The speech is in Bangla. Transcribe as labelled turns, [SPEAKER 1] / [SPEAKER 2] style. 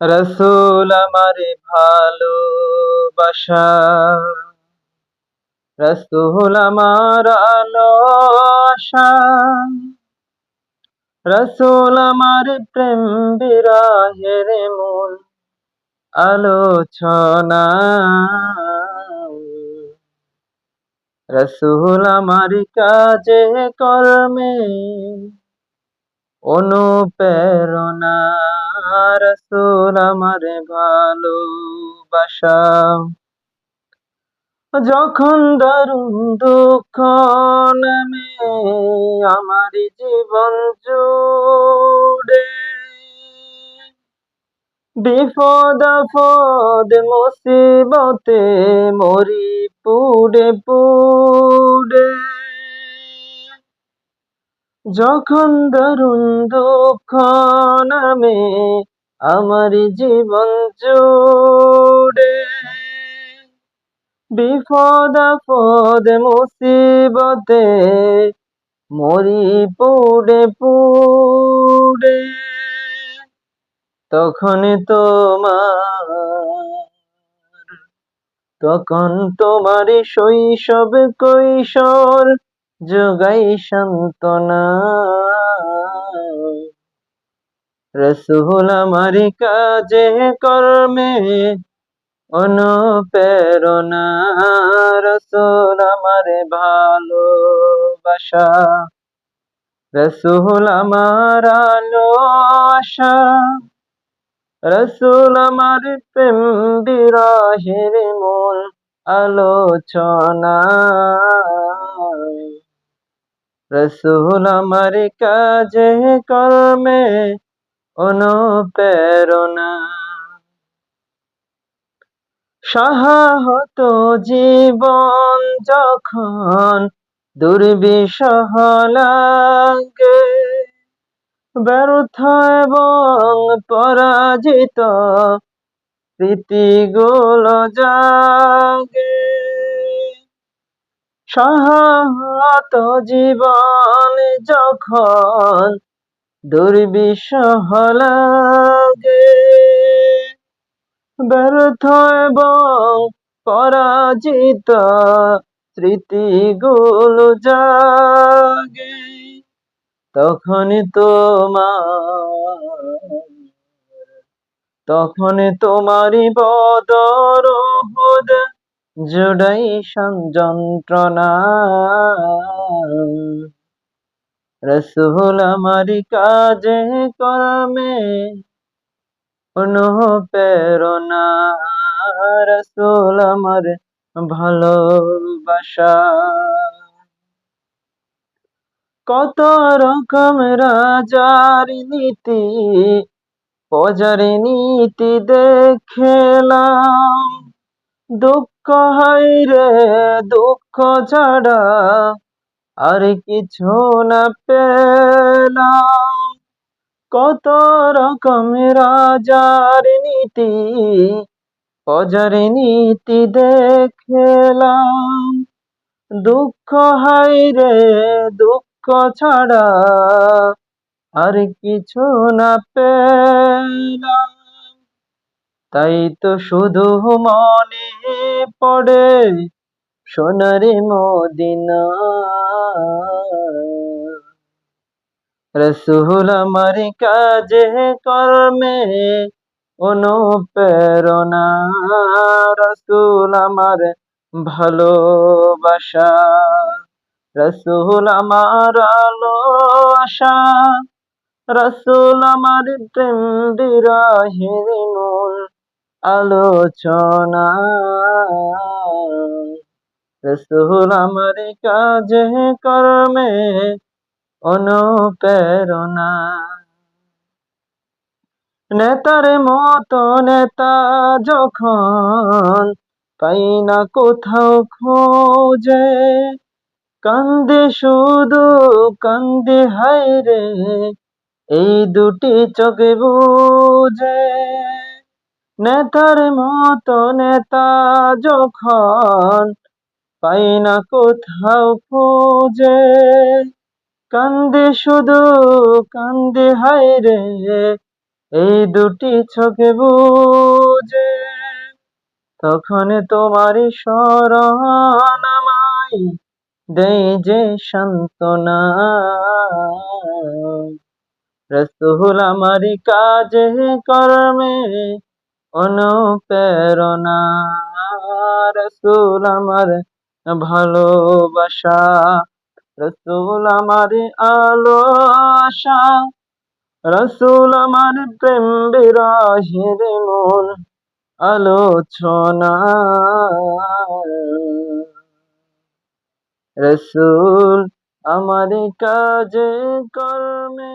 [SPEAKER 1] রসুল আমার ভালোবাসা রসুল আমার আলো আশা। রসুল আমার প্রেম বিরাহের মূল আলোচনা। রসুল আমার কাজে কর্মে অনুপ্রেরণা। রসুল আমার ভালোবাসা। যখন দারুণ দুঃখ নামে আমার জীবন জুড়ে, বিপদ আপদ, মুসিবতে মরি পুড়ে পুড়ে। যখন দারুণ দুঃখ নামে আমার জীবন জুড়ে, বিপদ আপদ, মুসিবতে মরি পুড়ে পুড়ে, তখন তোমার তখন তোমার শৈশব কৈশোর যোগাই সান্ত্বনা রসুল আমার কাজে, কর্মে অনুপ্রেরণা। রসুল আমার ভালোবাসা। রসুল আমার আলো আশা। রসুল আমার প্রেম বিরাহের মূল আলোচনা। রসুল আমার কাজে কর্মে অনুপ্রেরণা। সাহাহত জীবন যখন দুর্বিষহ লাগে, ব্যর্থ এবং পরাজিত স্মৃতিগুলো জাগে। সাহাহত জীবন যখন দুর্বিষহ লাগে ব্যর্থ এবং পরাজিত স্মৃতিগুলো জাগে। তখন তোমার, তখন তোমারই বদর হুদ জুড়াই যন্ত্রণা। রসুল আমার কাজে কর্মে অনুপ্রেরণা রসুল আমার ভালোবাসা। কত রকম রাজার নীতি, প্রজার নীতি দেখলাম। দুঃখ হয় রে দুঃখ ছাড়া আর কিছু না পেলাম। কত রকম রাজার নীতি প্রজার নীতি দেখলাম। দুঃখ হাই রে দুঃখ ছাড়া আর কিছু না পেলাম। তাই তো শুধু মনে পড়ে সোনারে মদিনা। রসুল আমার কাজে কর্মে অনুপ্রেরণা। রসুল আমার ভালোবাসা। রসুল আমার আলো আশা। রসুল আমার প্রেম বিরাহের মূল আলোচনা। রসুল আমার কাজে কর্মে অনুপ্রেরণা। নেতার মতো নেতা যখন পাই না কোথাও খোঁজে, কান্দে শুধু, কান্দে হায় রে এই দুটি চোখে বুঝে। নেতার মতো নেতা যখন পাই না কোথাও খোঁজে, কান্দে শুধু, কান্দে হায় রে, এই দুটি চোখে বুঝে। তখন তোমারই স্মরণ আমায় দেই যে সান্ত্বনা। রসুল আমারি কাজে, কর্মে অনুপ্রেরণা রসুল আমার ভালোবাসা, রসুল আমার আলো আশা, রসুল আমার প্রেম বিরাহের মন আলোচনা। রসুল আমার কাজে কর্মে